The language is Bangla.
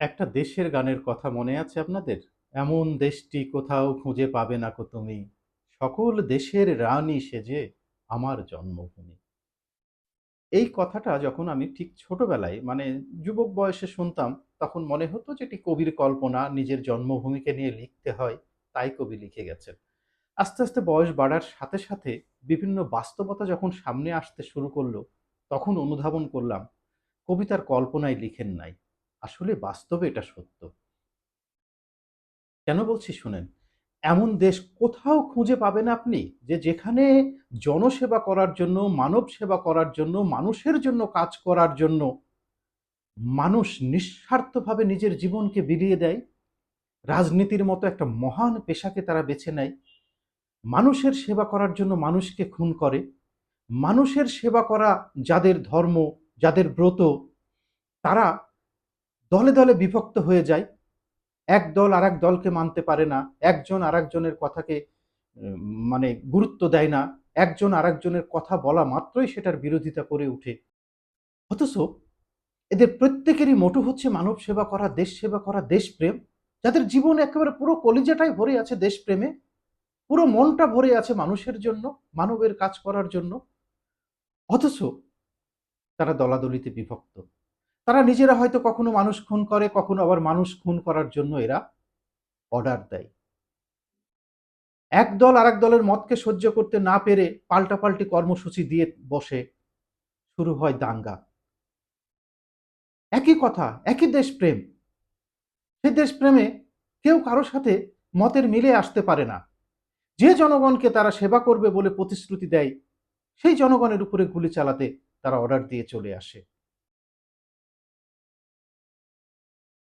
একটা দেশের গানের কথা মনে আছে আপনাদের? এমন দেশটি কোথাও খুঁজে পাবে না কো তুমি। সকল দেশের রানী সেজে আমার জন্মভূমি। এই কথাটা যখন আমি ঠিক ছোটবেলায় মানে যুবক বয়সে শুনতাম, তখন মনে হতো যে এটি কবির কল্পনা, নিজের জন্মভূমিকে নিয়ে লিখতে হয়, তাই কবি লিখে গেছেন। আস্তে, আস্তে বয়স বাড়ার সাথে, সাথে বিভিন্ন বাস্তবতা যখন সামনে আসতে শুরু করল, তখন অনুধাবন করলাম, কবিতার কল্পনায় লিখেন নাই। আসলে বাস্তবে এটা সত্য। কেন বলছি শুনেন। এমন দেশ কোথাও খুঁজে পাবেন আপনি যে যেখানে জনসেবা করার জন্য, মানব সেবা করার জন্য, মানুষের জন্য কাজ করার জন্য মানুষ নিঃস্বার্থভাবে নিজের জীবনকে বিলিয়ে দেয়। রাজনীতির মতো একটা মহান পেশাকে তারা বেছে নেয়। মানুষের সেবা করার জন্য মানুষকে খুন করে। মানুষের সেবা করা যাদের ধর্ম, যাদের ব্রত, তারা দলে, দলে বিভক্ত হয়ে যায়। এক দল আরেক দলকে মানতে পারে না। একজন আর একজনের কথাকে মানে গুরুত্ব দেয় না। একজন আর একজনের কথা বলা মাত্রই সেটার বিরোধিতা করে উঠে। অথচ এদের প্রত্যেকেরই মোটো হচ্ছে মানব সেবা করা, দেশ সেবা করা, দেশপ্রেম। যাদের জীবন একেবারে পুরো কলিজাটাই ভরে আছে দেশপ্রেমে। পুরো মনটা ভরে আছে মানুষের জন্য, মানবের কাজ করার জন্য। অথচ তারা দলাদলিতে বিভক্ত। তারা নিজেরা হয়তো কখনো মানুষ খুন করে, কখনো আবার মানুষ খুন করার জন্য এরা অর্ডার দেয়। এক দল আরেক দলের মতকে সহ্য করতে না পেরে পাল্টাপাল্টি কর্মসূচি দিয়ে বসে। শুরু হয় দাঙ্গা। একই কথা, একই দেশপ্রেম। সেই দেশপ্রেমে কেউ কারও সাথে মতের মিলে আসতে পারে না। যে জনগণকে তারা সেবা করবে বলে প্রতিশ্রুতি দেয়, সেই জনগণের উপরে গুলি চালাতে তারা অর্ডার দিয়ে চলে আসে।